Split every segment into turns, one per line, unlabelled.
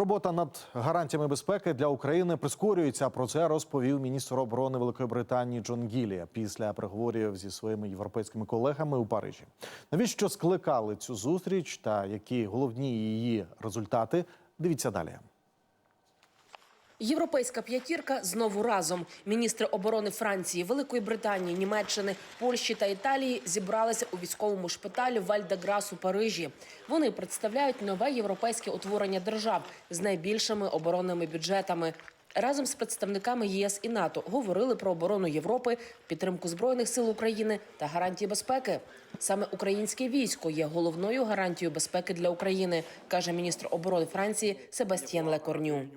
Робота над гарантіями безпеки для України прискорюється. Про це розповів міністр оборони Великої Британії Джон Гілі після переговорів зі своїми європейськими колегами у Парижі. Навіщо скликали цю зустріч та які головні її результати? Дивіться далі.
Європейська п'ятірка знову разом. Міністри оборони Франції, Великої Британії, Німеччини, Польщі та Італії зібралися у військовому шпиталі Вальдеграс у Парижі. Вони представляють нове європейське утворення держав з найбільшими оборонними бюджетами. Разом з представниками ЄС і НАТО говорили про оборону Європи, підтримку збройних сил України та гарантії безпеки. Саме українське військо є головною гарантією безпеки для України, каже міністр оборони Франції Себастьєн Лекорню.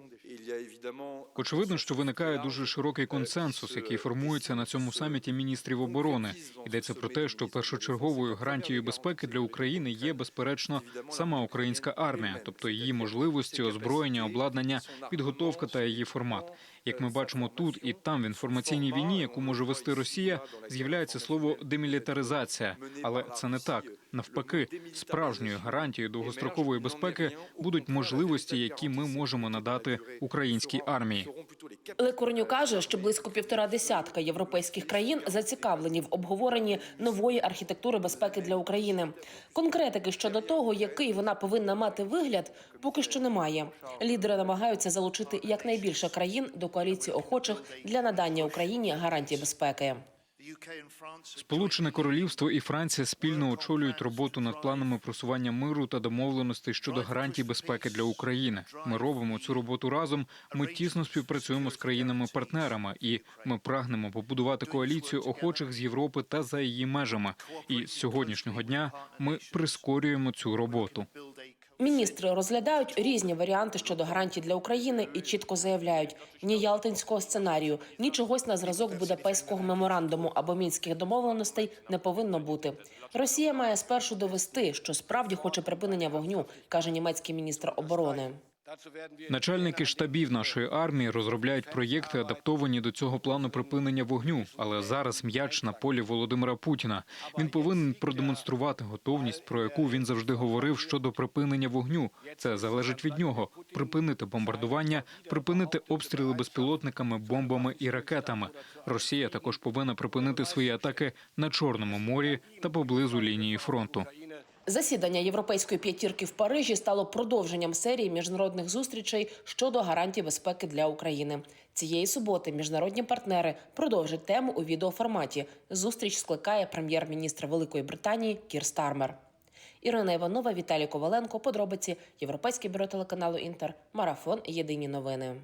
Очевидно, що виникає дуже широкий консенсус, який формується на цьому саміті міністрів оборони. Йдеться про те, що першочерговою гарантією безпеки для України є безперечно сама українська армія, тобто її можливості, озброєння, обладнання, підготовка та її формат. Як ми бачимо тут і там в інформаційній війні, яку може вести Росія, з'являється слово демілітаризація, але це не так. Навпаки, справжньою гарантією довгострокової безпеки будуть можливості, які ми можемо надати українській армії.
Лекорню каже, що близько півтора десятка європейських країн зацікавлені в обговоренні нової архітектури безпеки для України. Конкретики щодо того, який вона повинна мати вигляд, поки що немає. Лідери намагаються залучити якнайбільше країн до коаліції охочих для надання Україні гарантій безпеки.
Сполучене Королівство і Франція спільно очолюють роботу над планами просування миру та домовленостей щодо гарантій безпеки для України. Ми робимо цю роботу разом. Ми тісно співпрацюємо з країнами-партнерами, і ми прагнемо побудувати коаліцію охочих з Європи та за її межами. І з сьогоднішнього дня ми прискорюємо цю роботу.
Міністри розглядають різні варіанти щодо гарантій для України і чітко заявляють: ні ялтинського сценарію, ні чогось на зразок Будапештського меморандуму або мінських домовленостей не повинно бути. Росія має спершу довести, що справді хоче припинення вогню, каже німецький міністр оборони.
Начальники штабів нашої армії розробляють проєкти, адаптовані до цього плану припинення вогню. Але зараз м'яч на полі Володимира Путіна. Він повинен продемонструвати готовність, про яку він завжди говорив щодо припинення вогню. Це залежить від нього: припинити бомбардування, припинити обстріли безпілотниками, бомбами і ракетами. Росія також повинна припинити свої атаки на Чорному морі та поблизу лінії фронту.
Засідання європейської п'ятірки в Парижі стало продовженням серії міжнародних зустрічей щодо гарантій безпеки для України. Цієї суботи міжнародні партнери продовжать тему у відеоформаті. Зустріч скликає прем'єр-міністр Великої Британії Кір Стармер. Ірина Іванова, Віталій Коваленко. Подробиці Європейське бюро телеканалу Інтер. Марафон. Єдині новини.